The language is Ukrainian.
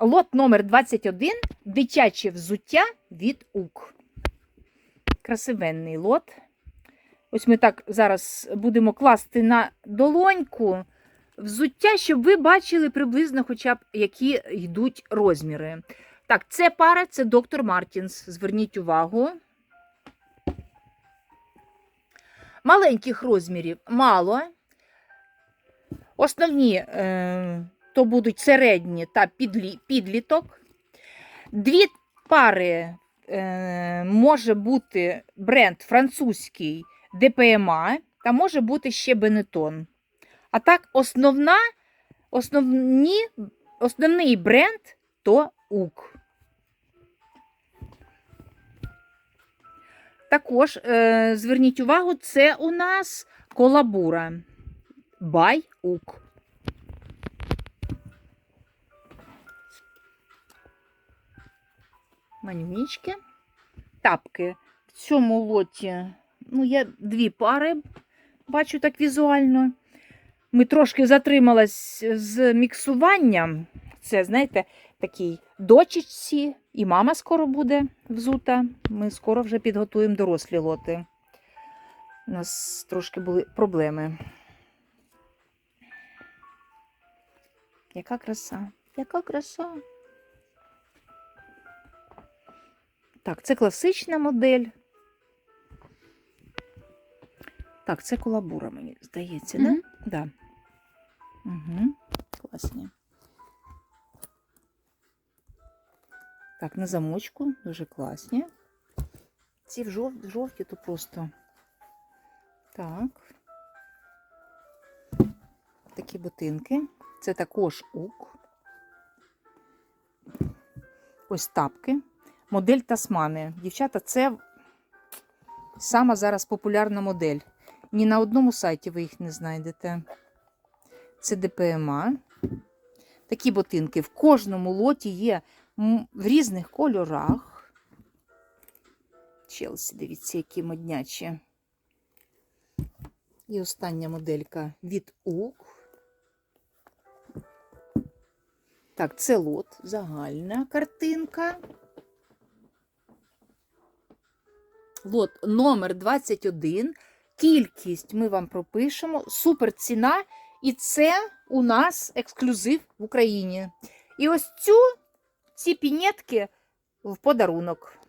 лот номер 21 дитяче взуття від УК. Красивенний лот. Ось ми так зараз будемо класти на долоньку взуття, щоб ви бачили приблизно хоча б які йдуть розміри. Так, це пара, це доктор Мартінс. Зверніть увагу. Маленьких розмірів мало. Основні е, то будуть середні та підлі, підліток. Дві пари е, може бути бренд французький ДПМА, та може бути ще Бенетон. А так, основна, основні, основний бренд то УК. Також е, зверніть увагу, це у нас колабура. Бай Манюнічки. Тапки. В цьому лоті, ну, я дві пари бачу так візуально. Ми трошки затрималась з міксуванням. Це, знаєте, такий дочечці, і мама скоро буде взута. Ми скоро вже підготуємо дорослі лоти. У нас трошки були проблеми. Яка краса, яка краса. Так, це класична модель. Так, це колабура, мені здається, так? Мгм. Да? Да. Угу. Класні. Так, на замочку дуже класні. Ці в жов... жовті то просто. Так. Такі ботинки. Це також ук. Ось тапки. Модель Тасмани. Дівчата, це сама зараз популярна модель. Ні на одному сайті ви їх не знайдете. Це ДПМА. Такі ботинки в кожному лоті є в різних кольорах. Челсі, дивіться, які моднячі. І остання моделька від УК. Так, це лот, загальна картинка. Лот номер 21. Кількість ми вам пропишемо. Супер ціна. І це у нас ексклюзив в Україні. І ось цю, ці пінетки в подарунок.